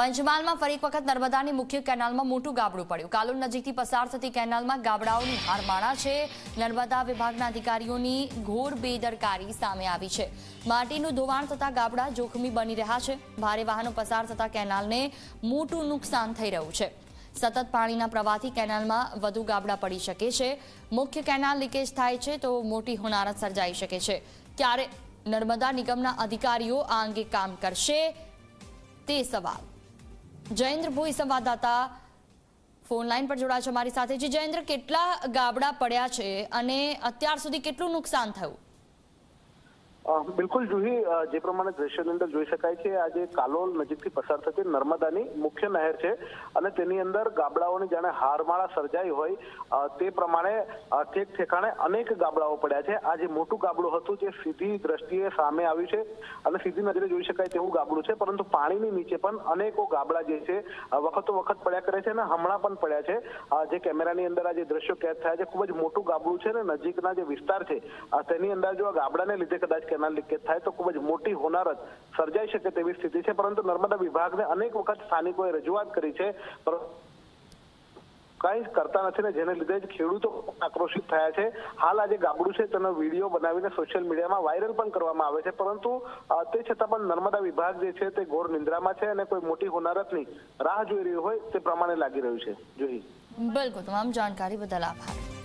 પંચમહાલમાં ફરી એક વખત નર્મદાની મુખ્ય કેનાલમાં મોટું ગાબડું પડ્યું. કાલોલ નજીકથી પસાર થતી કેનાલમાં ગાબડાઓની હારમાળા છે. નર્મદા વિભાગના અધિકારીઓની ઘોર બેદરકારી સામે આવી છે. માટીનું ધોવાણ થતા ગાબડા જોખમી બની રહ્યા છે. ભારે વાહનો પસાર થતા કેનાલને મોટું નુકસાન થઈ રહ્યું છે. સતત પાણીના પ્રવાહથી કેનાલમાં વધુ ગાબડા પડી શકે છે. મુખ્ય કેનાલ લીકેજ થાય છે તો મોટી હોનારત સર્જાઈ શકે છે. ક્યારે નર્મદા નિગમના અધિકારીઓ આ અંગે કામ કરશે તે સવાલ. જયેન્દ્ર ભોઈ સંવાદદાતા, ફોન લાઈન પર જોડાયા છે અમારી સાથે. જે જયેન્દ્ર, કેટલા ગાબડા પડ્યા છે અને અત્યાર સુધી કેટલું નુકસાન થયું? બિલકુલ જુહી જે પ્રમાણે દ્રશ્યની અંદર જોઈ શકાય છે, આજે કાલોલ નજીકથી પસાર થતી નર્મદાની મુખ્ય નહેર છે અને તેની અંદર ગાબડાઓની જાણે હારમાળા સર્જાઈ હોય તે પ્રમાણે ઠેક ઠેકાણે અનેક ગાબડાઓ પડ્યા છે. આ જે મોટું ગાબડું હતું જે સીધી દ્રષ્ટિએ સામે આવ્યું છે અને સીધી નજરે જોઈ શકાય તેવું ગાબડું છે, પરંતુ પાણીની નીચે પણ અનેકો ગાબડા જે છે વખતો વખત પડ્યા કરે છે અને હમણાં પણ પડ્યા છે. જે કેમેરાની અંદર આ જે દ્રશ્યો કેદ થયા છે, ખૂબ જ મોટું ગાબડું છે અને નજીકના જે વિસ્તાર છે તેની અંદર જો આ ગાબડાને લીધે કદાચ કેનાલ લીકેજ થાય તો ખૂબ જ મોટી હોનારત સર્જાઈ શકે તેવી સ્થિતિ છે. પરંતુ નર્મદા વિભાગને અનેક વખત સ્થાનિકોએ રજૂઆત કરી છે. કઈ કરતા નથી ને જેને લીધે જ ખેડૂતો આક્રોશિત થયા છે. હાલ આજે ગાબડું છે તેનો વીડિયો બનાવીને સોશિયલ મીડિયામાં વાયરલ પણ કરવામાં આવે છે. પરંતુ તે છતાં પણ નર્મદા વિભાગ જે છે તે ઘોર નિંદ્રામાં છે અને કોઈ મોટી હોનારતની રાહ જોઈ રહ્યું હોય તે પ્રમાણે લાગી રહ્યું છે. જોઈ બિલકુલ, તમામ જાણકારી બદલ આભાર.